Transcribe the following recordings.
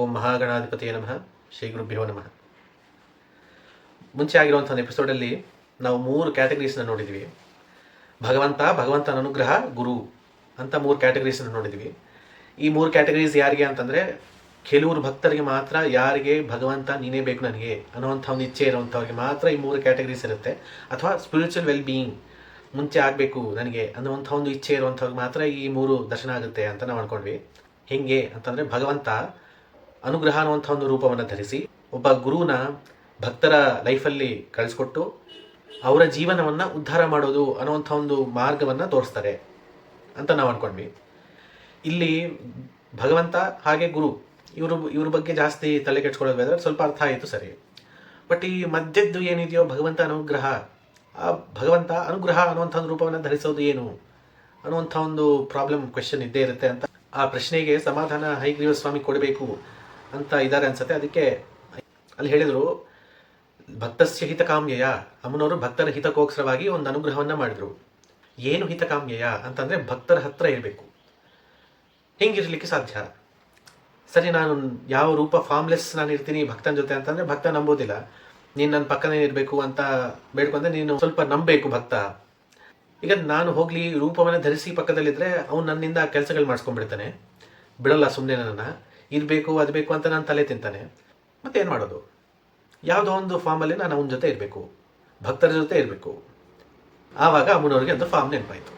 ಓಂ ಮಹಾಗಣಾಧಿಪತಿಯ ನಮಃ. ಶ್ರೀ ಗುರುಭ್ಯೋ ನಮಃ. ಮುಂಚೆ ಆಗಿರುವಂಥ ಒಂದು ಎಪಿಸೋಡಲ್ಲಿ ನಾವು ಮೂರು ಕ್ಯಾಟಗರೀಸ್ನ ನೋಡಿದ್ವಿ. ಭಗವಂತ, ಭಗವಂತನ ಅನುಗ್ರಹ, ಗುರು ಅಂತ ಮೂರು ಕ್ಯಾಟಗರೀಸ್ನ ನೋಡಿದ್ವಿ. ಈ ಮೂರು ಕ್ಯಾಟಗರೀಸ್ ಯಾರಿಗೆ ಅಂತಂದರೆ ಕೆಲವರು ಭಕ್ತರಿಗೆ ಮಾತ್ರ ಯಾರಿಗೆ ಭಗವಂತ ನೀನೇ ಬೇಕು ನನಗೆ ಅನ್ನುವಂಥ ಒಂದು ಇಚ್ಛೆ ಇರುವಂಥವ್ರಿಗೆ ಮಾತ್ರ ಈ ಮೂರು ಕ್ಯಾಟಗರೀಸ್ ಇರುತ್ತೆ. ಅಥವಾ ಸ್ಪಿರಿಚುವಲ್ ವೆಲ್ ಬೀಯಿಂಗ್ ಮುಂಚೆ ಆಗಬೇಕು ನನಗೆ ಅನ್ನುವಂಥ ಒಂದು ಇಚ್ಛೆ ಇರುವಂಥವ್ರಿಗೆ ಮಾತ್ರ ಈ ಮೂರು ದರ್ಶನ ಆಗುತ್ತೆ ಅಂತ ನಾವು ಅನ್ಕೊಂಡ್ವಿ. ಹೆಂಗೆ ಅಂತಂದರೆ ಭಗವಂತ ಅನುಗ್ರಹ ಅನ್ನುವಂಥ ಒಂದು ರೂಪವನ್ನು ಧರಿಸಿ ಒಬ್ಬ ಗುರುನ ಭಕ್ತರ ಲೈಫಲ್ಲಿ ಕಳಿಸ್ಕೊಟ್ಟು ಅವರ ಜೀವನವನ್ನು ಉದ್ಧಾರ ಮಾಡೋದು ಅನ್ನುವಂಥ ಒಂದು ಮಾರ್ಗವನ್ನು ತೋರಿಸ್ತಾರೆ ಅಂತ ನಾವು ಅಂದ್ಕೊಂಡ್ವಿ ಇಲ್ಲಿ ಭಗವಂತ ಹಾಗೆ ಗುರು, ಇವರು, ಇವ್ರ ಬಗ್ಗೆ ಜಾಸ್ತಿ ತಲೆ ಕೆಡ್ಸ್ಕೊಳ್ಳೋದು ಬೇಡ ಸ್ವಲ್ಪ ಅರ್ಥ ಆಯಿತು ಸರಿ. ಬಟ್ ಈ ಮಧ್ಯದ್ದು ಏನಿದೆಯೋ ಭಗವಂತ ಅನುಗ್ರಹ, ಆ ಭಗವಂತ ಅನುಗ್ರಹ ಅನ್ನುವಂಥ ಒಂದು ರೂಪವನ್ನು ಧರಿಸೋದು ಏನು ಅನ್ನುವಂಥ ಒಂದು ಪ್ರಾಬ್ಲಮ್ ಕ್ವೆಶನ್ ಇದ್ದೇ ಇರುತ್ತೆ ಅಂತ ಆ ಪ್ರಶ್ನೆಗೆ ಸಮಾಧಾನ ಹೈಗ್ರೀವ ಸ್ವಾಮಿ ಕೊಡಬೇಕು ಅಂತ ಇದ್ದಾರೆ ಅನ್ಸುತ್ತೆ. ಅದಕ್ಕೆ ಅಲ್ಲಿ ಹೇಳಿದರು ಭಕ್ತಸ್ಯ ಹಿತಕಾಮ್ಯಯ. ಅಮ್ಮನವರು ಭಕ್ತರ ಹಿತಕ್ಕೋಸ್ಕರವಾಗಿ ಒಂದು ಅನುಗ್ರಹವನ್ನ ಮಾಡಿದ್ರು. ಏನು ಹಿತಕಾಮ್ಯಯ ಅಂತಂದ್ರೆ ಭಕ್ತರ ಹತ್ರ ಇರಬೇಕು. ಹಿಂಗಿರಲಿಕ್ಕೆ ಸಾಧ್ಯ. ಸರಿ, ನಾನು ಯಾವ ರೂಪ ಫಾರ್ಮ್ಲೆಸ್ ನಾನು ಇರ್ತೀನಿ ಭಕ್ತನ ಜೊತೆ ಅಂತಂದ್ರೆ ಭಕ್ತ ನಂಬೋದಿಲ್ಲ. ನೀನು ನನ್ನ ಪಕ್ಕನೇ ಇರಬೇಕು ಅಂತ ಬೇಡ್ಕೊಂಡ್ರೆ ನೀನು ಸ್ವಲ್ಪ ನಂಬಬೇಕು ಭಕ್ತ. ಈಗ ನಾನು ಹೋಗ್ಲಿ, ರೂಪವನ್ನು ಧರಿಸಿ ಪಕ್ಕದಲ್ಲಿದ್ದರೆ ಅವ್ನು ನನ್ನಿಂದ ಕೆಲಸಗಳು ಮಾಡಿಸ್ಕೊಂಡ್ಬಿಡ್ತಾನೆ. ಬಿಡಲ್ಲ ಸುಮ್ಮನೆ ನನ್ನನ್ನು. ಇರಬೇಕು ಅದು ಬೇಕು ಅಂತ ನಾನು ತಲೆ ತಿಂತಾನೆ. ಮತ್ತೆ ಏನು ಮಾಡೋದು? ಯಾವುದೋ ಒಂದು ಫಾರ್ಮಲ್ಲಿ ನಾನು ಅವನ ಜೊತೆ ಇರಬೇಕು. ಭಕ್ತರ ಜೊತೆ ಇರಬೇಕು. ಆವಾಗ ಅಮ್ಮನವ್ರಿಗೆ ಒಂದು ಫಾರ್ಮ್ ನೆನಪಾಯಿತು.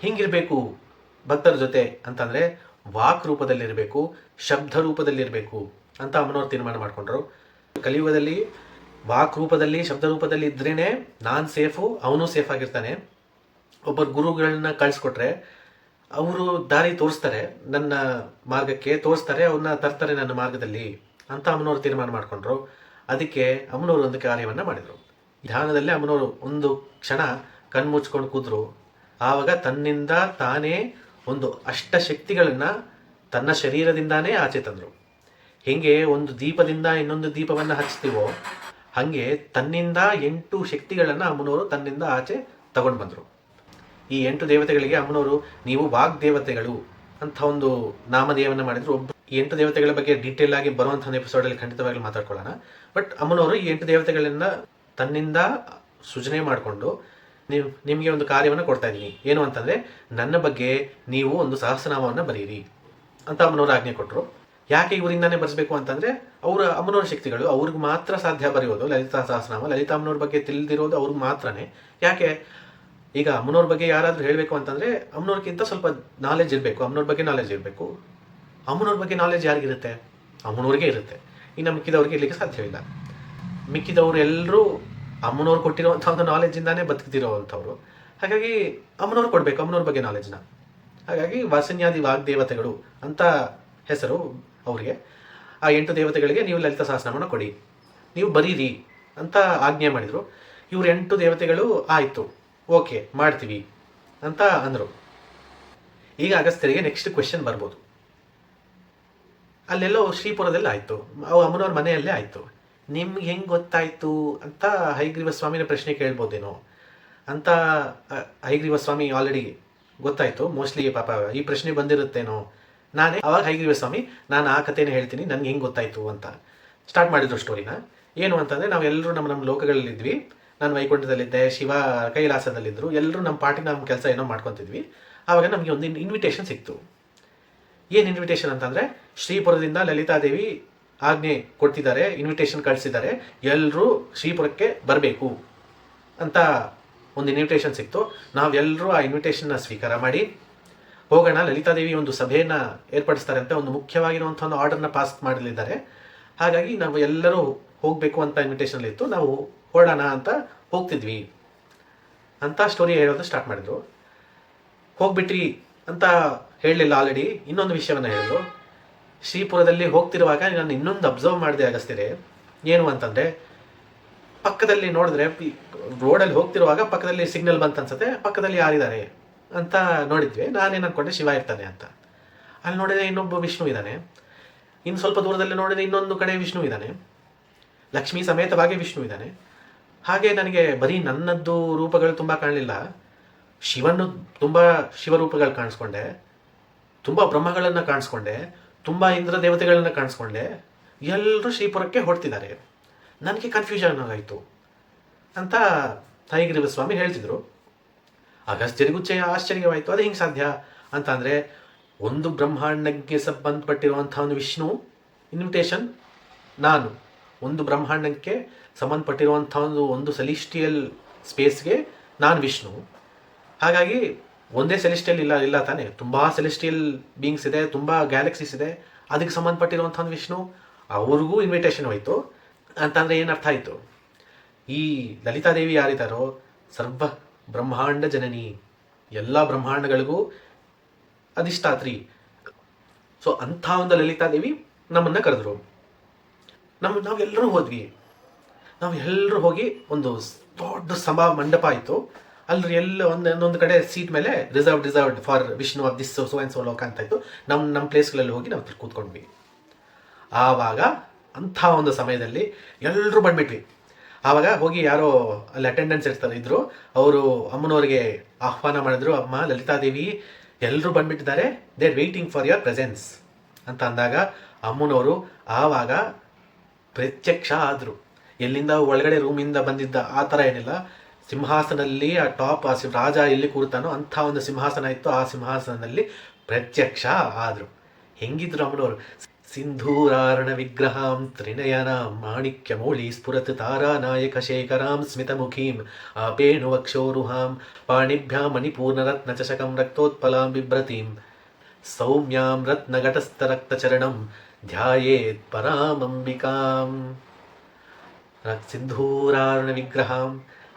ಹಿಂಗಿರಬೇಕು ಭಕ್ತರ ಜೊತೆ ಅಂತಂದರೆ ವಾಕ್ ರೂಪದಲ್ಲಿರಬೇಕು, ಶಬ್ದ ರೂಪದಲ್ಲಿರಬೇಕು ಅಂತ ಅಮ್ಮನವ್ರು ತೀರ್ಮಾನ ಮಾಡಿಕೊಂಡ್ರು. ಕಲಿಯುಗದಲ್ಲಿ ವಾಕ್ ರೂಪದಲ್ಲಿ, ಶಬ್ದ ರೂಪದಲ್ಲಿ ಇದ್ರೇ ನಾನು ಸೇಫು, ಅವನು ಸೇಫ್ ಆಗಿರ್ತಾನೆ. ಒಬ್ಬರು ಗುರುಗಳನ್ನ ಕಳಿಸ್ಕೊಟ್ರೆ ಅವರು ದಾರಿ ತೋರಿಸ್ತಾರೆ, ನನ್ನ ಮಾರ್ಗಕ್ಕೆ ತೋರಿಸ್ತಾರೆ, ಅವ್ರನ್ನ ತರ್ತಾರೆ ನನ್ನ ಮಾರ್ಗದಲ್ಲಿ ಅಂತ ಅಮ್ಮನವರು ತೀರ್ಮಾನ ಮಾಡಿಕೊಂಡ್ರು. ಅದಕ್ಕೆ ಅಮ್ಮನವರು ಒಂದು ಕಾರ್ಯವನ್ನು ಮಾಡಿದರು. ಧ್ಯಾನದಲ್ಲಿ ಅಮ್ಮನವರು ಒಂದು ಕ್ಷಣ ಕಣ್ಮುಚ್ಕೊಂಡು ಕೂದರು. ಆವಾಗ ತನ್ನಿಂದ ತಾನೇ ಒಂದು ಅಷ್ಟ ಶಕ್ತಿಗಳನ್ನು ತನ್ನ ಶರೀರದಿಂದಾನೇ ಆಚೆ ತಂದರು. ಹೆಂಗೆ ಒಂದು ದೀಪದಿಂದ ಇನ್ನೊಂದು ದೀಪವನ್ನು ಹಚ್ತೀವೋ, ಹಾಗೆ ತನ್ನಿಂದ ಎಂಟು ಶಕ್ತಿಗಳನ್ನು ಅಮ್ಮನವರು ತನ್ನಿಂದ ಆಚೆ ತಗೊಂಡು ಬಂದರು ಈ ಎಂಟು ದೇವತೆಗಳಿಗೆ ಅಮ್ಮನವರು, ನೀವು ವಾಗ್ದೇವತೆಗಳು ಅಂತ ಒಂದು ನಾಮಧೇಯವನ್ನು ಮಾಡಿದ್ರು. ಒಬ್ಬ ಈ ಎಂಟು ದೇವತೆಗಳ ಬಗ್ಗೆ ಡೀಟೇಲ್ ಆಗಿ ಬರುವಂಥ ಒಂದು ಎಪಿಸೋಡಲ್ಲಿ ಖಂಡಿತವಾಗಿ ಮಾತಾಡ್ಕೊಳ್ಳೋಣ. ಬಟ್ ಅಮ್ಮನವರು ಈ ಎಂಟು ದೇವತೆಗಳನ್ನ ತನ್ನಿಂದ ಸೃಜನೆ ಮಾಡಿಕೊಂಡು, ನೀವು, ನಿಮಗೆ ಒಂದು ಕಾರ್ಯವನ್ನು ಕೊಡ್ತಾ ಇದ್ದೀನಿ. ಏನು ಅಂತಂದರೆ, ನನ್ನ ಬಗ್ಗೆ ನೀವು ಒಂದು ಸಹಸ್ರನಾಮವನ್ನು ಬರೀರಿ ಅಂತ ಅಮ್ಮನವರು ಆಜ್ಞೆ ಕೊಟ್ಟರು ಯಾಕೆ ಇವರಿಂದಾನೇ ಬರೆಸಬೇಕು ಅಂತಂದರೆ, ಅವರ ಅಮ್ಮನವರ ಶಕ್ತಿಗಳು ಅವ್ರಿಗೆ ಮಾತ್ರ ಸಾಧ್ಯ ಬರೆಯೋದು, ಲಲಿತಾ ಸಹಸ್ರನಾಮ ಲಲಿತಾ ಅಮ್ಮನವ್ರ ಬಗ್ಗೆ ತಿಳಿದಿರೋದು ಅವ್ರಿಗೆ ಮಾತ್ರನೇ. ಯಾಕೆ? ಈಗ ಅಮ್ಮನವ್ರ ಬಗ್ಗೆ ಯಾರಾದರೂ ಹೇಳಬೇಕು ಅಂತಂದರೆ ಅಮ್ಮನವ್ರಿಗಿಂತ ಸ್ವಲ್ಪ ನಾಲೆಜ್ ಇರಬೇಕು ಅಮ್ಮನವ್ರ ಬಗ್ಗೆ ನಾಲೆಜ್ ಇರಬೇಕು. ಅಮ್ಮನವ್ರ ಬಗ್ಗೆ ನಾಲೆಜ್ ಯಾರಿಗಿರುತ್ತೆ? ಅಮ್ಮನವ್ರಿಗೆ ಇರುತ್ತೆ. ಇನ್ನು ಮಿಕ್ಕಿದವ್ರಿಗೆ ಇರಲಿಕ್ಕೆ ಸಾಧ್ಯವಿಲ್ಲ. ಮಿಕ್ಕಿದವರು ಎಲ್ಲರೂ ಅಮ್ಮನವ್ರು ಕೊಟ್ಟಿರುವಂಥ ಒಂದು ನಾಲೆಜಿಂದಾನೇ ಬದುಕ್ತಿರೋವಂಥವ್ರು. ಹಾಗಾಗಿ ಅಮ್ಮನವ್ರು ಕೊಡಬೇಕು ಅಮ್ಮನವ್ರ ಬಗ್ಗೆ ನಾಲೆಜ್ನ ಹಾಗಾಗಿ ವಾಸನ್ಯಾದಿ ವಾಗ್ದೇವತೆಗಳು ಅಂತ ಹೆಸರು ಅವರಿಗೆ. ಆ ಎಂಟು ದೇವತೆಗಳಿಗೆ ನೀವು ಲಲಿತ ಸಹಸ್ರನಾಮನ ಕೊಡಿ. ನೀವು ಬರೀರಿ ಅಂತ ಆಜ್ಞೆ ಮಾಡಿದರು. ಇವ್ರು ಎಂಟು ದೇವತೆಗಳು ಆಯಿತು. ಓಕೆ, ಮಾಡ್ತೀವಿ ಅಂತ ಅಂದರು. ಈಗ ಅಗಸ್ತ್ಯರಿಗೆ ನೆಕ್ಸ್ಟ್ ಕ್ವೆಶನ್ ಬರ್ಬೋದು. ಅಲ್ಲೆಲ್ಲೋ ಶ್ರೀಪುರದಲ್ಲಿ ಆಯಿತು. ಅವು ಅಮ್ಮನವ್ರ ಮನೆಯಲ್ಲೇ ಆಯಿತು. ನಿಮ್ಗೆ ಹೆಂಗೆ ಗೊತ್ತಾಯಿತು ಅಂತ ಹೈಗ್ರೀವ ಸ್ವಾಮಿನ ಪ್ರಶ್ನೆ ಕೇಳ್ಬೋದೇನೋ ಅಂತ ಹೈಗ್ರೀವ ಸ್ವಾಮಿ ಆಲ್ರೆಡಿ ಗೊತ್ತಾಯಿತು. ಮೋಸ್ಟ್ಲಿ ಪಾಪ ಈ ಪ್ರಶ್ನೆ ಬಂದಿರುತ್ತೇನೋ. ನಾನೇ ಅವಾಗ ಹೈಗ್ರೀವ ಸ್ವಾಮಿ, ನಾನು ಆ ಕಥೆನ ಹೇಳ್ತೀನಿ, ನನಗೆ ಹೆಂಗೆ ಗೊತ್ತಾಯಿತು ಅಂತ. ಸ್ಟಾರ್ಟ್ ಮಾಡಿದ್ರು ಸ್ಟೋರಿನ ಏನು ಅಂತಂದರೆ ನಾವೆಲ್ಲರೂ ನಮ್ಮ ನಮ್ಮ ಲೋಕಗಳಲ್ಲಿದ್ವಿ. ನಾನು ವೈಕುಂಠದಲ್ಲಿದ್ದೆ, ಶಿವ ಕೈಲಾಸದಲ್ಲಿದ್ದರು, ಎಲ್ಲರೂ ನಮ್ಮ ಪಾರ್ಟಿ ನಮ್ಮ ಕೆಲಸ ಏನೋ ಮಾಡ್ಕೊತಿದ್ವಿ. ಆವಾಗ ನಮಗೆ ಒಂದು ಇನ್ವಿಟೇಷನ್ ಸಿಕ್ತು. ಏನು ಇನ್ವಿಟೇಷನ್ ಅಂತಂದರೆ, ಶ್ರೀಪುರದಿಂದ ಲಲಿತಾದೇವಿ ಆಜ್ಞೆ ಕೊಡ್ತಿದ್ದಾರೆ ಇನ್ವಿಟೇಷನ್ ಕಳಿಸಿದ್ದಾರೆ ಎಲ್ಲರೂ ಶ್ರೀಪುರಕ್ಕೆ ಬರಬೇಕು ಅಂತ ಒಂದು ಇನ್ವಿಟೇಷನ್ ಸಿಕ್ತು. ನಾವೆಲ್ಲರೂ ಆ ಇನ್ವಿಟೇಷನ್ನ ಸ್ವೀಕಾರ ಮಾಡಿ, ಹೋಗೋಣ, ಲಲಿತಾದೇವಿ ಒಂದು ಸಭೆಯನ್ನು ಏರ್ಪಡಿಸ್ತಾರೆ ಅಂತ ಒಂದು ಮುಖ್ಯವಾಗಿರುವಂಥ ಒಂದು ಆರ್ಡರ್ನ ಪಾಸ್ ಮಾಡಲಿದ್ದಾರೆ ಹಾಗಾಗಿ ನಾವು ಎಲ್ಲರೂ ಹೋಗಬೇಕು ಅಂತ ಇನ್ವಿಟೇಷನ್ ಇತ್ತು. ನಾವು ಹೊರಡೋಣ ಅಂತ ಹೋಗ್ತಿದ್ವಿ. ಅಂತ ಸ್ಟೋರಿ ಹೇಳೋದು ಸ್ಟಾರ್ಟ್ ಮಾಡಿದ್ರು ಹೋಗ್ಬಿಟ್ರಿ ಅಂತ ಹೇಳಲಿಲ್ಲ ಆಲ್ರೆಡಿ ಇನ್ನೊಂದು ವಿಷಯವನ್ನು ಹೇಳಿದ್ರು ಶ್ರೀಪುರದಲ್ಲಿ ಹೋಗ್ತಿರುವಾಗ ನಾನು ಇನ್ನೊಂದು ಅಬ್ಸರ್ವ್ ಮಾಡಿದೆ ಅಗಸ್ತಿರೆ ಏನು ಅಂತಂದರೆ, ಪಕ್ಕದಲ್ಲಿ ನೋಡಿದ್ರೆ ರೋಡಲ್ಲಿ ಹೋಗ್ತಿರುವಾಗ ಪಕ್ಕದಲ್ಲಿ ಸಿಗ್ನಲ್ ಬಂತ ಅನ್ಸುತ್ತೆ. ಪಕ್ಕದಲ್ಲಿ ಯಾರಿದ್ದಾರೆ ಅಂತ ನೋಡಿದ್ವಿ. ನಾನೇನು ಅಂದ್ಕೊಂಡೆ ಶಿವ ಇರ್ತಾನೆ ಅಂತ. ಅಲ್ಲಿ ನೋಡಿದ್ರೆ ಇನ್ನೊಬ್ಬ ವಿಷ್ಣು ಇದ್ದಾನೆ. ಇನ್ನು ಸ್ವಲ್ಪ ದೂರದಲ್ಲಿ ನೋಡಿದ್ರೆ ಇನ್ನೊಂದು ಕಡೆ ವಿಷ್ಣು ಇದ್ದಾನೆ. ಲಕ್ಷ್ಮೀ ಸಮೇತವಾಗಿ ವಿಷ್ಣು ಇದ್ದಾನೆ. ಹಾಗೆ ನನಗೆ ಬರೀ ನನ್ನದ್ದು ರೂಪಗಳು ತುಂಬ ಕಾಣಲಿಲ್ಲ. ಶಿವನು ತುಂಬ ಶಿವರೂಪಗಳು ಕಾಣಿಸ್ಕೊಂಡೆ. ತುಂಬ ಬ್ರಹ್ಮಗಳನ್ನು ಕಾಣಿಸ್ಕೊಂಡೆ. ತುಂಬ ಇಂದ್ರ ದೇವತೆಗಳನ್ನು ಕಾಣಿಸ್ಕೊಂಡೆ. ಎಲ್ಲರೂ ಶ್ರೀಪುರಕ್ಕೆ ಹೊಡ್ತಿದ್ದಾರೆ ನನಗೆ ಕನ್ಫ್ಯೂಷನ್ ಆಯಿತು. ಅಂತ ಹೈಗ್ರೀವ ಸ್ವಾಮಿ ಹೇಳ್ತಿದ್ರು. ಅಗಸ್ತ್ಯರಿಗೂ ಆಶ್ಚರ್ಯವಾಯಿತು. ಅದು ಹಿಂಗೆ ಸಾಧ್ಯ? ಅಂತ ಅಂದರೆ ಒಂದು ಬ್ರಹ್ಮಾಂಡಕ್ಕೆ ಸಂಬಂಧಪಟ್ಟಿರುವಂಥ ಒಂದು ವಿಷ್ಣು. ಇನ್ವಿಟೇಷನ್ ನಾನು. ಒಂದು ಬ್ರಹ್ಮಾಂಡಕ್ಕೆ ಸಂಬಂಧಪಟ್ಟಿರುವಂಥ ಒಂದು ಒಂದು ಸೆಲಿಸ್ಟಿಯಲ್ ಸ್ಪೇಸ್ಗೆ ನಾನು ವಿಷ್ಣು. ಹಾಗಾಗಿ ಒಂದೇ ಸೆಲೆಸ್ಟಿಯಲ್ ಇಲ್ಲ ಇಲ್ಲ ತಾನೇ. ತುಂಬ ಸೆಲೆಸ್ಟಿಯಲ್ ಬೀಯಿಂಗ್ಸ್ ಇದೆ, ತುಂಬ ಗ್ಯಾಲಕ್ಸೀಸ್ ಇದೆ. ಅದಕ್ಕೆ ಸಂಬಂಧಪಟ್ಟಿರುವಂಥ ಒಂದು ವಿಷ್ಣು. ಅವ್ರಿಗೂ ಇನ್ವಿಟೇಷನ್ ಹೋಯಿತು. ಅಂತಂದರೆ ಏನು ಅರ್ಥ ಆಯಿತು? ಈ ಲಲಿತಾದೇವಿ ಯಾರಿದ್ದಾರೋ ಸರ್ವ ಬ್ರಹ್ಮಾಂಡ ಜನನಿ. ಎಲ್ಲ ಬ್ರಹ್ಮಾಂಡಗಳಿಗೂ ಅಧಿಷ್ಠಾತ್ರಿ. ಸೊ ಅಂಥ ಒಂದು ಲಲಿತಾದೇವಿ ನಮ್ಮನ್ನು ಕರೆದ್ರು. ನಮ್ಮ ನಾವೆಲ್ಲರೂ ಹೋದ್ವಿ. ನಾವು ಎಲ್ಲರೂ ಹೋಗಿ ಒಂದು ದೊಡ್ಡ ಸಭಾ ಮಂಡಪ ಆಯಿತು. ಅಲ್ಲಿ ಎಲ್ಲ ಒಂದು ಒಂದೊಂದು ಕಡೆ ಸೀಟ್ ಮೇಲೆ reserve reserved for Vishnu of this so and so ಲೋಕ ಅಂತ ಇತ್ತು. ನಮ್ಮ ನಮ್ಮ ಪ್ಲೇಸ್ಗಳಲ್ಲಿ ಹೋಗಿ ನಾವು ಕೂತ್ಕೊಂಡ್ವಿ. ಆವಾಗ ಅಂಥ ಒಂದು ಸಮಯದಲ್ಲಿ ಎಲ್ಲರೂ ಬಂದ್ಬಿಟ್ವಿ. ಆವಾಗ ಹೋಗಿ ಯಾರೋ ಅಲ್ಲಿ ಅಟೆಂಡೆನ್ಸ್ ಇರ್ತಾರೆ, ಇದ್ರು. ಅವರು ಅಮ್ಮನವ್ರಿಗೆ ಆಹ್ವಾನ ಮಾಡಿದ್ರು, ಅಮ್ಮ, ಲಲಿತಾದೇವಿ ಎಲ್ಲರೂ ಬಂದ್ಬಿಟ್ಟಿದ್ದಾರೆ. They are waiting for your presence ಅಂತ ಅಂದಾಗ ಅಮ್ಮನವರು ಆವಾಗ ಪ್ರತ್ಯಕ್ಷ ಆದರು ಎಲ್ಲಿಂದ ಒಳಗಡೆ ರೂಮಿಂದ ಬಂದಿದ್ದ ಆ ಥರ ಏನಿಲ್ಲ. ಸಿಂಹಾಸನದಲ್ಲಿ, ಆ ಟಾಪ್, ಆ ರಾಜ ಎಲ್ಲಿ ಕೂರ್ತಾನೋ ಅಂಥ ಒಂದು ಸಿಂಹಾಸನ ಇತ್ತು. ಆ ಸಿಂಹಾಸನದಲ್ಲಿ ಪ್ರತ್ಯಕ್ಷ ಆದರು. ಹೆಂಗಿದ್ರು ಅಮ್ಮನವರು ಸಿಂಧೂರಾರಣ ವಿಗ್ರಹಾಂ ತ್ರಿನಯನಾಂ ಮಾಣಿಕ್ಯ ಮೌಳಿ ಸ್ಫುರತ್ ತಾರಾನಾಯಕ ಶೇಖರಾಂ ಸ್ಮಿತಮುಖೀಂ ಆಪೇಣು ವಕ್ಷೋರುಹಾಂ ಪಾಣಿಭ್ಯಾಂ ಮಣಿಪೂರ್ಣರತ್ನ ಚಷಕಂ ರಕ್ತೋತ್ಪಲಾಂ ಬಿಭ್ರತೀಂ ಸೌಮ್ಯಾಂ ರತ್ನಘಟಸ್ಥರಕ್ತಚರಣಂ ಧ್ಯಾಯೇತ್ ಪರಾಮಂಬಿಕಾಂ ಸಿಂಧೂರಾರುಣ ವಿಗ್ರಹ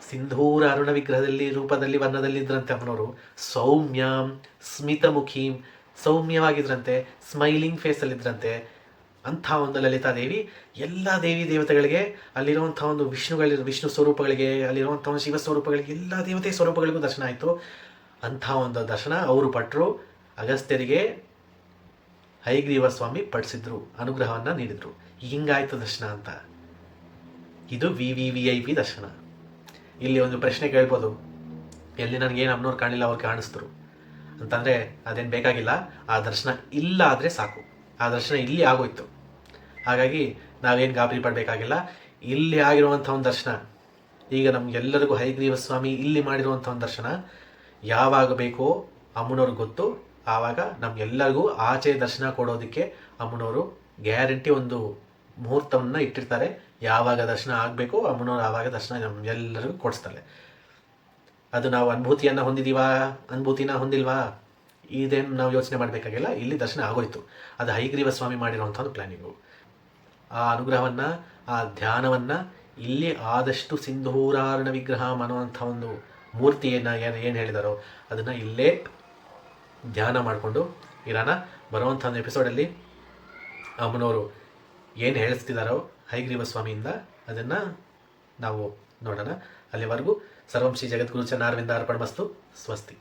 ಸಿಂಧೂರಾರುಣ ವಿಗ್ರಹದಲ್ಲಿ ರೂಪದಲ್ಲಿ ವರ್ಣದಲ್ಲಿದ್ದರಂತೆ ಅವನವರು ಸೌಮ್ಯಾಂ, ಸ್ಮಿತಮುಖೀಂ, ಸೌಮ್ಯವಾಗಿದ್ರಂತೆ, ಸ್ಮೈಲಿಂಗ್ ಫೇಸಲ್ಲಿದ್ದರಂತೆ ಅಂಥ ಒಂದು ಲಲಿತಾ ದೇವಿ, ಎಲ್ಲ ದೇವಿ ದೇವತೆಗಳಿಗೆ ಅಲ್ಲಿರುವಂಥ ಒಂದು ವಿಷ್ಣುಗಳ, ವಿಷ್ಣು ಸ್ವರೂಪಗಳಿಗೆ, ಅಲ್ಲಿರುವಂಥ ಒಂದು ಶಿವ ಸ್ವರೂಪಗಳಿಗೆ, ಎಲ್ಲ ದೇವತೆ ಸ್ವರೂಪಗಳಿಗೂ ದರ್ಶನ ಆಯಿತು. ಅಂಥ ಒಂದು ದರ್ಶನ ಅವರು ಪಟ್ಟರು ಅಗಸ್ತ್ಯರಿಗೆ ಹೈಗ್ರೀವ ಸ್ವಾಮಿ ಪಡಿಸಿದ್ರು ಅನುಗ್ರಹವನ್ನು ನೀಡಿದರು. ಹಿಂಗಾಯ್ತು ದರ್ಶನ ಅಂತ. ಇದು V V V I P ದರ್ಶನ. ಇಲ್ಲಿ ಒಂದು ಪ್ರಶ್ನೆ ಕೇಳ್ಬೋದು. ಎಲ್ಲಿ ನನಗೇನು ಅಮ್ನೋರು ಕಾಣಿಲ್ಲ ಅವ್ರು ಕಾಣಿಸ್ತರು ಅಂತಂದರೆ, ಅದೇನು ಬೇಕಾಗಿಲ್ಲ. ಆ ದರ್ಶನ ಇಲ್ಲ ಆದರೆ ಸಾಕು. ಆ ದರ್ಶನ ಇಲ್ಲಿ ಆಗೋಯ್ತು. ಹಾಗಾಗಿ ನಾವೇನು ಗಾಬರಿ ಪಡಬೇಕಾಗಿಲ್ಲ. ಇಲ್ಲಿ ಆಗಿರುವಂಥ ಒಂದು ದರ್ಶನ, ಈಗ ನಮಗೆಲ್ಲರಿಗೂ ಹೈಗ್ರೀವ ಸ್ವಾಮಿ ಇಲ್ಲಿ ಮಾಡಿರುವಂಥ ಒಂದು ದರ್ಶನ, ಯಾವಾಗ ಬೇಕೋ ಅಮ್ಮನವ್ರಿಗೆ ಗೊತ್ತು. ಆವಾಗ ನಮ್ಗೆಲ್ಲರಿಗೂ ಆಚೆ ದರ್ಶನ ಕೊಡೋದಕ್ಕೆ ಅಮ್ಮನವರು ಗ್ಯಾರಂಟಿ ಒಂದು ಮುಹೂರ್ತವನ್ನು ಇಟ್ಟಿರ್ತಾರೆ. ಯಾವಾಗ ದರ್ಶನ ಆಗಬೇಕು, ಅಮ್ಮನವ್ರು ಆವಾಗ ದರ್ಶನ ನಮ್ಗೆಲ್ಲರಿಗೂ ಕೊಡಿಸ್ತಾರೆ. ಅದು ನಾವು ಅನುಭೂತಿಯನ್ನು ಹೊಂದಿದೀವಾ, ಅನುಭೂತಿನ ಹೊಂದಿಲ್ವಾ? ಇದೇನು ನಾವು ಯೋಚನೆ ಮಾಡಬೇಕಾಗಿಲ್ಲ, ಇಲ್ಲಿ ದರ್ಶನ ಆಗೋಯ್ತು. ಅದು ಹೈಗ್ರೀವ ಸ್ವಾಮಿ ಮಾಡಿರುವಂಥ ಒಂದು ಪ್ಲ್ಯಾನಿಂಗು ಆ ಅನುಗ್ರಹವನ್ನು, ಆ ಧ್ಯಾನವನ್ನು ಇಲ್ಲಿ ಆದಷ್ಟು ಸಿಂಧೂರಾರಣ ವಿಗ್ರಹ ಅನ್ನುವಂಥ ಒಂದು ಮೂರ್ತಿಯನ್ನು ಏನು ಏನು ಹೇಳಿದಾರೋ, ಅದನ್ನು ಇಲ್ಲೇ ಧ್ಯಾನ ಮಾಡಿಕೊಂಡು ಇರೋಣ ಬರುವಂಥ ಒಂದು ಎಪಿಸೋಡಲ್ಲಿ ಅಮ್ಮನವರು ಏನು ಹೇಳಿಸ್ತಿದ್ದಾರೋ ಹೈಗ್ರೀವ ಸ್ವಾಮಿಯಿಂದ ಅದನ್ನು ನಾವು ನೋಡೋಣ. ಅಲ್ಲಿವರೆಗೂ ಸರ್ವಂ ಶ್ರೀ ಜಗದ್ಗುರು ಚನ್ನಾರ್ವಿಂದ ಅರ್ಪಣ ಮಸ್ತು. ಸ್ವಸ್ತಿ.